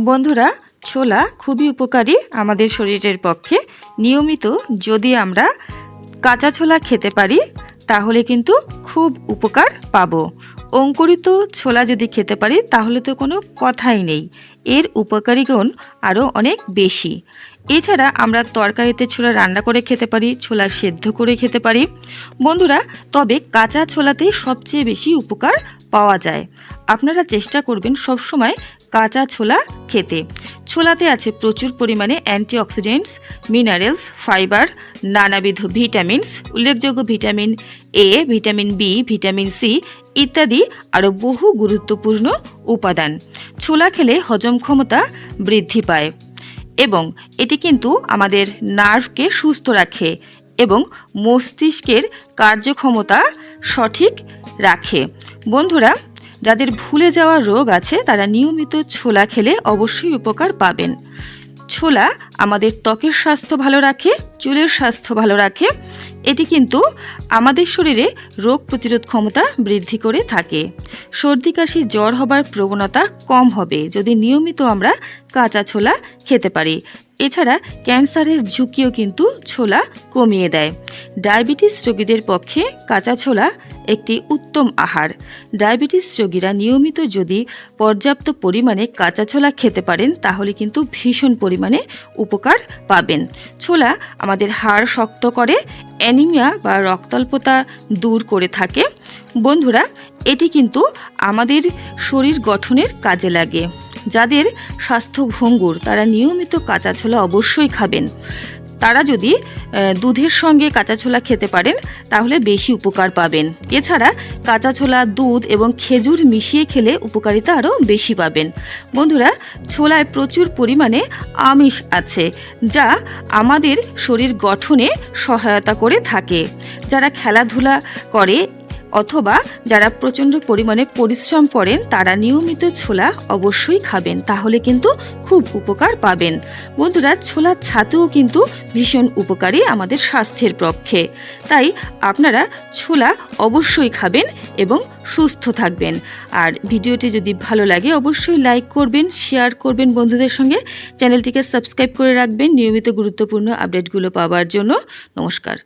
বন্ধুরা, ছোলা খুবই উপকারী আমাদের শরীরের পক্ষে। নিয়মিত যদি আমরা কাঁচা ছোলা খেতে পারি, তাহলে কিন্তু খুব উপকার পাবো। অঙ্কুরিত ছোলা যদি খেতে পারি, তাহলে তো কোনো কথাই নেই। এর উপকারী গুণ আরও অনেক বেশি। এছাড়া আমরা তরকারিতে ছোলা রান্না করে খেতে পারি, ছোলা সেদ্ধ করে খেতে পারি। বন্ধুরা, তবে কাঁচা ছোলাতেই সবচেয়ে বেশি উপকার পাওয়া যায়। আপনারা চেষ্টা করবেন সবসময় কাঁচা ছোলা খেতে। ছোলাতে আছে প্রচুর পরিমাণে অ্যান্টিঅক্সিডেন্টস, মিনারেলস, ফাইবার, নানাবিধ ভিটামিনস, উল্লেখযোগ্য vitamin A vitamin B vitamin C ইত্যাদি আরও বহু গুরুত্বপূর্ণ উপাদান। ছোলা খেলে হজম ক্ষমতা বৃদ্ধি পায় এবং এটি কিন্তু আমাদের নার্ভকে সুস্থ রাখে এবং মস্তিষ্কের কার্যক্ষমতা সঠিক রাখে। বন্ধুরা যাদের ভুলে যাওয়া রোগ আছে, তারা নিয়মিত ছোলা খেলে অবশ্যই উপকার পাবেন। ছোলা আমাদের ত্বকের স্বাস্থ্য ভালো রাখে, চুলের স্বাস্থ্য ভালো রাখে। এটি কিন্তু আমাদের শরীরে রোগ প্রতিরোধ ক্ষমতা বৃদ্ধি করে থাকে। সর্দি, কাশি, জ্বর হবার প্রবণতা কম হবে, যদি নিয়মিত আমরা কাঁচা ছোলা খেতে পারি। এছাড়া ক্যান্সারের ঝুঁকিও কিন্তু ছোলা কমিয়ে দেয়। ডায়াবেটিস রোগীদের পক্ষে কাঁচা ছোলা একটি উত্তম আহার। ডায়াবেটিস রোগীরা নিয়মিত যদি পর্যাপ্ত পরিমাণে কাঁচা ছোলা খেতে পারেন, তাহলে কিন্তু ভীষণ পরিমাণে উপকার পাবেন। ছোলা আমাদের হাড় শক্ত করে, অ্যানিমিয়া বা রক্তাল্পতা দূর করে থাকে। বন্ধুরা, এটি কিন্তু আমাদের শরীর গঠনের কাজে লাগে। যাদের স্বাস্থ্য ভঙ্গুর তারা নিয়মিত কাঁচা ছোলা অবশ্যই খাবেন। তারা যদি দুধের সঙ্গে কাঁচা ছোলা খেতে পারেন, তাহলে বেশি উপকার পাবেন। এছাড়া কাঁচা ছোলা, দুধ এবং খেজুর মিশিয়ে খেলে উপকারিতা আরও বেশি পাবেন। বন্ধুরা, ছোলায় প্রচুর পরিমাণে আমিষ আছে, যা আমাদের শরীর গঠনে সহায়তা করে থাকে। যারা খেলাধুলা করে অথবা যারা প্রচণ্ড পরিমাণে পরিশ্রম করেন, তারা নিয়মিত ছোলা অবশ্যই খাবেন। তাহলে কিন্তু খুব উপকার পাবেন। বন্ধুরা, ছোলার ছাতুও কিন্তু ভীষণ উপকারী আমাদের স্বাস্থ্যের পক্ষে। তাই আপনারা ছোলা অবশ্যই খাবেন এবং সুস্থ থাকবেন। আর ভিডিওটি যদি ভালো লাগে, অবশ্যই লাইক করবেন, শেয়ার করবেন বন্ধুদের সঙ্গে। চ্যানেলটিকে সাবস্ক্রাইব করে রাখবেন নিয়মিত গুরুত্বপূর্ণ আপডেটগুলো পাওয়ার জন্য। নমস্কার।